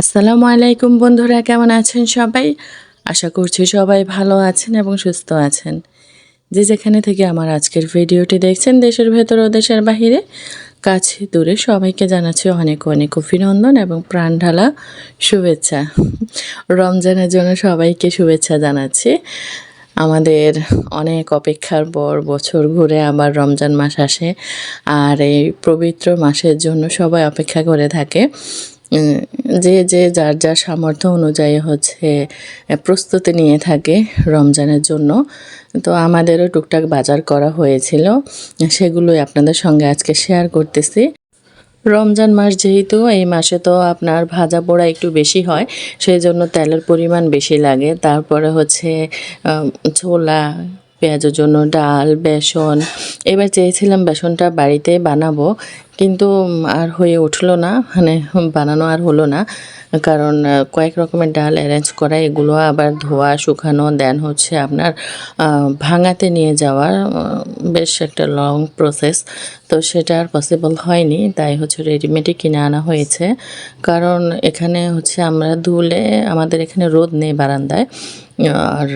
আসসালামু আলাইকুম বন্ধুরা, কেমন আছেন সবাই? আশা করছি সবাই ভালো আছেন এবং সুস্থ আছেন। যে যেখানে থেকে আমার আজকের ভিডিওটি দেখছেন, দেশের ভেতর ও দেশের বাহিরে, কাছে দূরে সবাইকে জানাচ্ছি অনেক অনেক অভিনন্দন এবং প্রাণ ঢালা শুভেচ্ছা। রমজানের জন্য সবাইকে শুভেচ্ছা জানাচ্ছি। আমাদের অনেক অপেক্ষার পর বছর ঘুরে আবার রমজান মাস আসে, আর এই পবিত্র মাসের জন্য সবাই অপেক্ষা করে থাকে। যে যে যার যার সামর্থ্য অনুযায়ী হচ্ছে প্রস্তুতি নিয়ে থাকে রমজানের জন্য। তো আমাদেরও টুকটাক বাজার করা হয়েছিল, সেগুলোই আপনাদের সঙ্গে আজকে শেয়ার করতেছি। রমজান মাস যেহেতু, এই মাসে তো আপনার ভাজা পোড়া একটু বেশি হয় সেই জন্য তেলের পরিমাণ বেশি লাগে। তারপরে হচ্ছে ছোলা পেঁয়াজের জন্য ডাল, বেসন। এবার চেয়েছিলাম বেসনটা বাড়িতে বানাবো, কিন্তু আর হয়ে উঠল না মানে বানানো আর হলো না। কারণ কয়েক রকমের ডাল অ্যারেঞ্জ করা, এগুলো আবার ধোয়া, শুকানো, দেন হচ্ছে আপনার ভাঙাতে নিয়ে যাওয়ার বেশ একটা লং প্রসেস তো সেটা আর পসিবল হয়নি, তাই হচ্ছে রেডিমেডই কিনে আনা হয়েছে। কারণ, এখানে হচ্ছে আমরা ধুলে, আমাদের এখানে রোদ নেই বারান্দায়, আর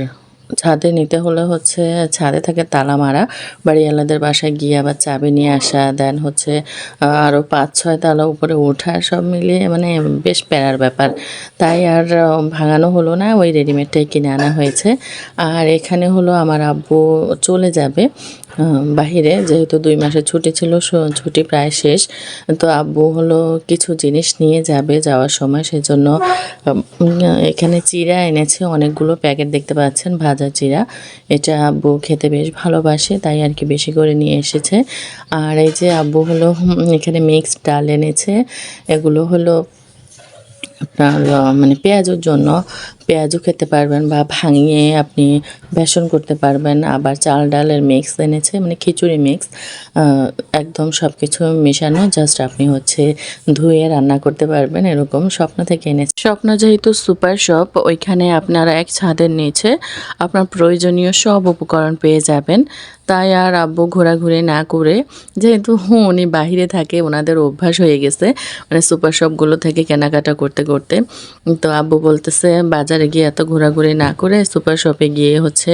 ছাদে নিতে হলে হচ্ছে ছাদে থাকে তালা মারা। বাড়িওয়ালাদের বাসায় গিয়ে আবার চাবি নিয়ে আসা, দেন হচ্ছে আরও পাঁচ ছয় তালা উপরে ওঠা, সব মিলিয়ে মানে বেশ প্যারার ব্যাপার। তাই আর ভাঙানো হলো না, ওই রেডিমেডটাই কিনে আনা হয়েছে। আর এখানে হলো আমার আব্বু চলে যাবে। বাহিরে, যেহেতু দুই মাসের ছুটি ছিল ছুটি প্রায় শেষ। তো আব্বু হলো কিছু জিনিস নিয়ে যাবে যাওয়ার সময়, সেজন্য এখানে চিড়া এনেছে, অনেকগুলো প্যাকেট দেখতে পাচ্ছেন, ভাজা চিরা এটা আব্বু খেতে বেশ ভালোবাসে, তাই আর কি বেশি করে নিয়ে এসেছে। আর এই যে আব্বু হলো এখানে মিক্সড ডাল এনেছে। এগুলো হলো আপনার মানে পেঁয়াজের জন্য পেঁয়াজও খেতে পারবেন বা ভাঙিয়ে আপনি বেসন করতে পারবেন, আবার চাল ডালের মিক্স এনেছে মানে খিচুড়ি মিক্স একদম সব কিছু মেশানো জাস্ট আপনি হচ্ছে ধুয়ে রান্না করতে পারবেন, এরকম স্বপ্ন থেকে এনেছে। স্বপ্ন যেহেতু সুপার শপ ওইখানে আপনারা এক ছাদের নিচে আপনার প্রয়োজনীয় সব উপকরণ পেয়ে যাবেন। তাই আর আব্বু ঘোরাঘুরি না করে, যেহেতু উনি বাহিরে থাকে, ওনাদের অভ্যাস হয়ে গেছে মানে সুপার শপগুলো থেকে কেনাকাটা করতে করতে, তো আব্বু বলতেছে, বাজারে গিয়ে এত ঘোরাঘুরি না করে সুপার শপে গিয়ে হচ্ছে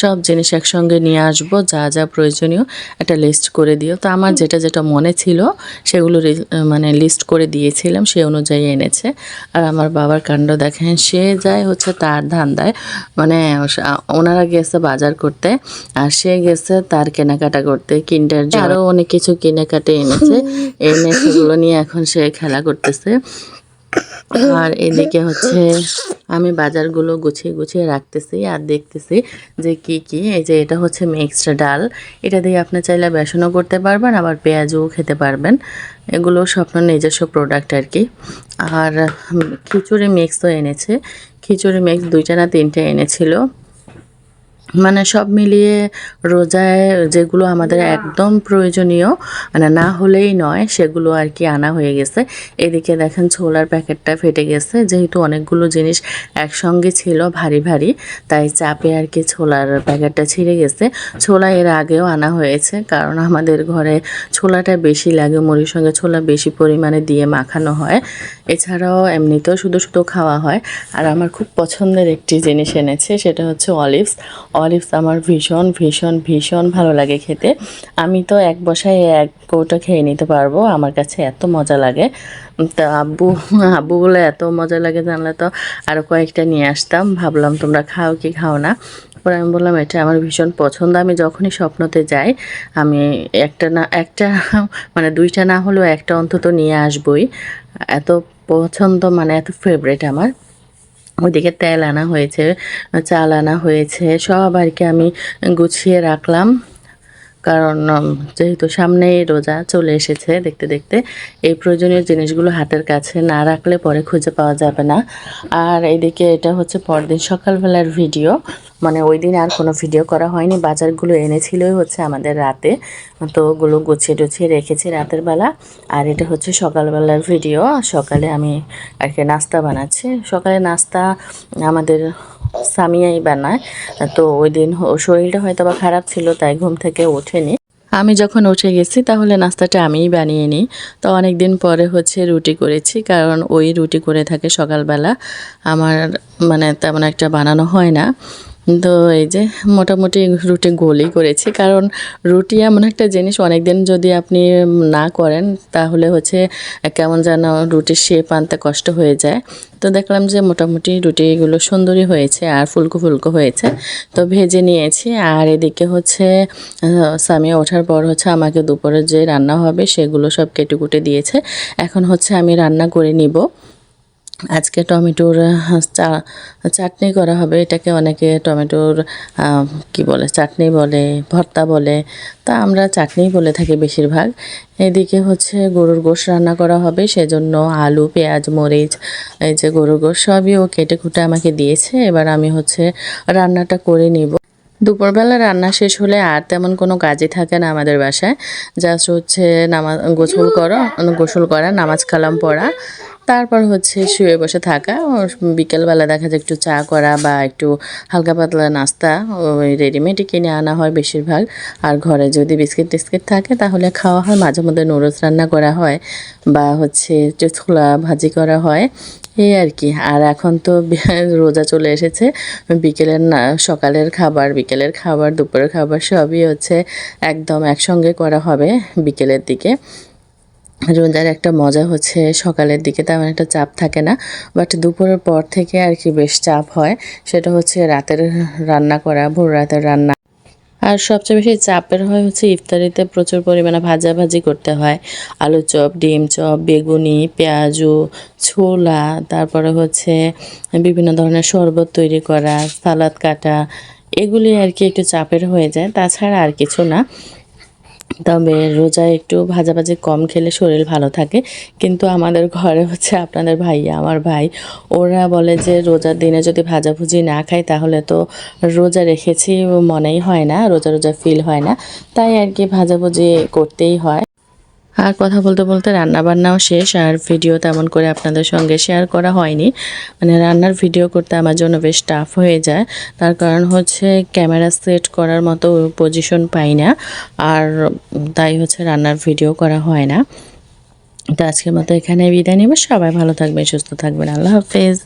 সব জিনিস একসঙ্গে নিয়ে আসব যা যা প্রয়োজনীয় একটা লিস্ট করে দিও। তো আমার যেটা যেটা মনে ছিল সেগুলো মানে লিস্ট করে দিয়েছিলাম সে অনুযায়ী এনেছে। আর আমার বাবার কাণ্ড দেখেন সে যায় হচ্ছে তার ধান্দায় মানে ওনারা গেছে বাজার করতে আর সে গেছে তার কেনাকাটা করতে কিন্ডার আরও অনেক কিছু কেনাকাটা এনেছে। এনে সেগুলো নিয়ে এখন সে খেলা করতেছে। আর এদিকে হচ্ছে আমি বাজারগুলো গুছিয়ে গুছিয়ে রাখতেছি আর দেখতেছি যে কি কি। এই যে এটা হচ্ছে মিক্সড ডাল। এটা দিয়ে আপনি চাইলে বেসনও করতে পারবেন, আবার পেঁয়াজও খেতে পারবেন। এগুলো স্বপ্ন নিজস্ব প্রোডাক্ট আর কি। আর খিচুড়ি মিক্সও এনেছে। খিচুড়ি মিক্স দুইটা না তিনটে এনেছিল। মানে সব মিলিয়ে রোজায় যেগুলো আমাদের একদম প্রয়োজনীয় মানে না হলেই নয় সেগুলো আর কি আনা হয়ে গেছে। এদিকে দেখেন ছোলার প্যাকেটটা ফেটে গেছে যেহেতু অনেকগুলো জিনিস একসঙ্গে ছিল ভারী ভারী তাই চাপে আর কি ছোলার প্যাকেটটা ছিঁড়ে গেছে। ছোলা এর আগেও আনা হয়েছে কারণ আমাদের ঘরে ছোলাটা বেশি লাগে মুড়ির সঙ্গে ছোলা বেশি পরিমাণে দিয়ে মাখানো হয়। এছাড়াও এমনিতেও শুধু শুধু খাওয়া হয়। আর আমার খুব পছন্দের একটি জিনিস এনেছে সেটা হচ্ছে অলিভস অলিভস আমার ভীষণ ভীষণ ভীষণ ভালো লাগে খেতে। আমি তো এক বসায় এক কৌটা খেয়ে নিতে পারব, আমার কাছে এত মজা লাগে। তা আব্বু আব্বু বলে এত মজা লাগে জানলে তো আরও কয়েকটা নিয়ে আসতাম, ভাবলাম তোমরা খাও কি খাও না। পরে আমি বললাম, এটা আমার ভীষণ পছন্দ, আমি যখনই স্বপ্নতে যাই, আমি একটা না, একটা মানে দুইটা না হলেও একটা অন্তত নিয়ে আসবই। এত পছন্দ মানে এত ফেভারেট আমার। ওইদিকে তেল আনা হয়েছে, চাল আনা হয়েছে, সব আর কি আমি গুছিয়ে রাখলাম। কারণ যেহেতু সামনেই রোজা চলে এসেছে দেখতে দেখতে, এই প্রয়োজনীয় জিনিসগুলো হাতের কাছে না রাখলে পরে খুঁজে পাওয়া যাবে না। আর এদিকে এটা হচ্ছে পরদিন সকালবেলার ভিডিও। মানে ওই দিন আর কোনো ভিডিও করা হয়নি। বাজারগুলো এনেছিলই হচ্ছে আমাদের রাতে। তো ওগুলো গুছিয়ে টুছিয়ে রেখেছি রাতের বেলা। আর এটা হচ্ছে সকালবেলার ভিডিও সকালে আমি আর কি নাস্তা বানাচ্ছি। সকালে নাস্তা আমাদের সামিয়াই বানায়। তো ওই দিন শরীরটা হয়তো বা খারাপ ছিল, তাই ঘুম থেকে ওঠেনি। আমি যখন উঠে গেছি, তাহলে নাস্তাটা আমিই বানিয়ে নিই। তো অনেক দিন পরে হচ্ছে রুটি করেছি, কারণ ওই রুটি করে থাকে সকালবেলা। আমার মানে তেমন একটা বানানো হয় না। তো এই যে মোটামুটি রুটি গোলই করেছি, কারণ রুটি এমন একটা জিনিস অনেক দিন যদি আপনি না করেন তাহলে হচ্ছে কেমন যেন রুটির শেপ আনতে কষ্ট হয়ে যায়। তো দেখলাম যে মোটামুটি রুটিগুলো সুন্দরই হয়েছে আর ফুলকো ফুলকো হয়েছে, তো ভেজে নিয়েছি। আর এদিকে হচ্ছে সামিয়া ওঠার পর হচ্ছে আমাকে দুপুরে যে রান্না হবে সেগুলো সব কেটে কুটে দিয়েছে। এখন হচ্ছে আমি রান্না করে নিব। আজকে টমেটোর চাটনি করা হবে। এটাকে অনেকে টমেটোর কি বলে, চাটনি বলে, ভর্তা বলে। তা আমরা চাটনি বলে থাকি বেশিরভাগ। এদিকে হচ্ছে গরুর গোশ রান্না করা হবে, সেজন্য আলু, পেঁয়াজ, মরিচ, এই যে গরুর গোশ, সবই ও কেটে কুটে আমাকে দিয়েছে। এবার আমি হচ্ছে রান্নাটা করে নিব। দুপুরবেলা রান্না শেষ হলে আর তেমন কোনো কাজই থাকে না আমাদের বাসায়। জাস্ট হচ্ছে নামাজ গোসল করো, গোসল করা, নামাজ কালাম পড়া। তারপর হচ্ছে শুয়ে বসে থাকা বিকেলবেলা দেখা যায় একটু চা করা বা একটু হালকা পাতলা নাস্তা, ওই রেডিমেডই কিনে আনা হয় বেশিরভাগ। আর ঘরে যদি বিস্কিট টিস্কিট থাকে তাহলে খাওয়া হয়, মাঝে মধ্যে নুডলস রান্না করা হয় বা হচ্ছে ছোলা ভাজি করা হয়, এই আর কি। আর এখন তো রোজা চলে এসেছে, বিকেলের না, সকালের খাবার, বিকেলের খাবার, দুপুরের খাবার সবই হচ্ছে একদম একসঙ্গে করা হবে বিকেলের দিকে। রোজার একটা মজা হচ্ছে সকালের দিকে, তেমন একটা চাপ থাকে না। বাট দুপুরের পর থেকে আর কি বেশ চাপ হয়। সেটা হচ্ছে রাতের রান্না করা, ভোর রাতের রান্না। আর সবচেয়ে বেশি চাপের হয় হচ্ছে ইফতারিতে প্রচুর পরিমাণে ভাজাভাজি করতে হয়। আলু চপ, ডিম চপ, বেগুনি, পেঁয়াজু, ছোলা, তারপরে হচ্ছে বিভিন্ন ধরনের শরবত তৈরি করা, সালাদ কাটা, এগুলি আর কি একটু চাপের হয়ে যায়। তাছাড়া আর কিছু না। তবে রোজা একটু ভাজাভাজি কম খেলে শরীর ভালো থাকে। কিন্তু আমাদের ঘরে হচ্ছে আপনাদের ভাইয়া, আমার ভাই, ওরা বলে যে রোজার দিনে যদি ভাজাভুজি না খাই তাহলে তো রোজা রেখেছি মনেই হয় না, রোজা রোজা ফিল হয় না। তাই আর কি ভাজাভুজি করতেই হয়। আর কথা বলতে বলতে রান্না বান্নাও শেষ, আর ভিডিও তেমন করে আপনাদের সঙ্গে শেয়ার করা হয়নি। মানে রান্নার ভিডিও করতে আমার জন্য বেশ টাফ হয়ে যায়। তার কারণ হচ্ছে ক্যামেরা সেট করার মতো পজিশন পাই না, আর তাই হচ্ছে রান্নার ভিডিও করা হয় না। তো আজকের মতো এখানে বিদায় নেব। সবাই ভালো থাকবেন, সুস্থ থাকবেন। আল্লাহ হাফেজ।